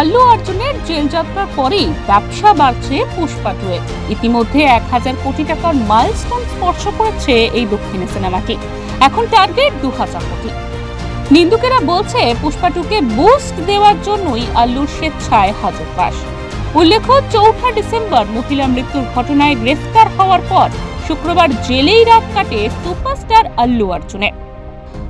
আল্লু অর্জুনের জেল যাত্রার পরেই ব্যবসা বাড়ছে পুষ্পাটুয়ে। ইতিমধ্যে এক হাজার কোটি টাকার মাইলস্টোন স্পর্শ করেছে এই দক্ষিণে সিনেমাটি। এখন টার্গেট দু হাজার কোটি। নিন্দুকেরা বলছে, পুষ্পাটুকে বুস্ট দেওয়ার জন্যই আল্লুর স্বেচ্ছায় হাজত বাস। উল্লেখ্য, চৌঠা ডিসেম্বর মহিলা মৃত্যুর ঘটনায় গ্রেফতার হওয়ার পর শুক্রবার জেলেই রাত কাটে সুপারস্টার আল্লু অর্জুনের।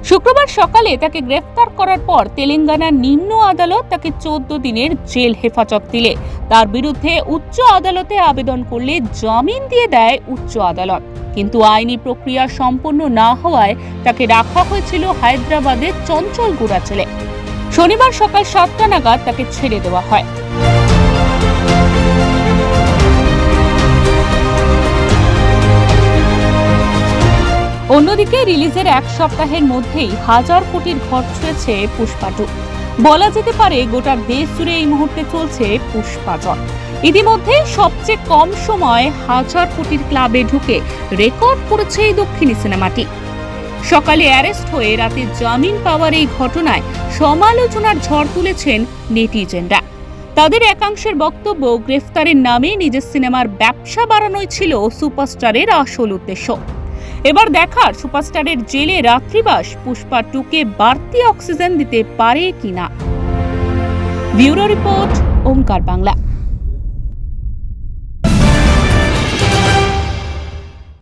শুক্রবার সকালে তাকে গ্রেফতার করার পর তেলেঙ্গানার নিম্ন আদালত তাকে চোদ্দ দিনের জেল হেফাজত দিলে। তার বিরুদ্ধে উচ্চ আদালতে আবেদন করলে জামিন দিয়ে দেয় উচ্চ আদালত। কিন্তু আইনি প্রক্রিয়া সম্পন্ন না হওয়ায় তাকে রাখা হয়েছিল হায়দ্রাবাদের চঞ্চলগুড়া জেলে। শনিবার সকাল সাতটা নাগাদ তাকে ছেড়ে দেওয়া হয়। অন্যদিকে রিলিজের এক সপ্তাহের মধ্যেই হাজার কোটির ঘর ছুঁয়েছে পুষ্পাটু। বলা যেতে পারে গোটা দেশ জুড়ে এই মুহূর্তে চলছে পুষ্পাজন। ইতিমধ্যে সবচেয়ে কম সময় হাজার কোটির ক্লাবে ঢুকে রেকর্ড করেছে এই দক্ষিণী সিনেমাটি। সকালে অ্যারেস্ট হয়ে রাতে জামিন পাওয়ার এই ঘটনায় সমালোচনার ঝড় তুলেছেন নেটিজেনরা। তাদের একাংশের বক্তব্য, গ্রেফতারের নামে নিজের সিনেমার ব্যবসা বাড়ানোই ছিল সুপারস্টারের আসল উদ্দেশ্য। এবার দেখার সুপারস্টারের জেলে রাত্রিবাস, পুষ্পা টুকে বাড়তি অক্সিজেন দিতে পারে কিনা। Bureau report, Omkar Bangla.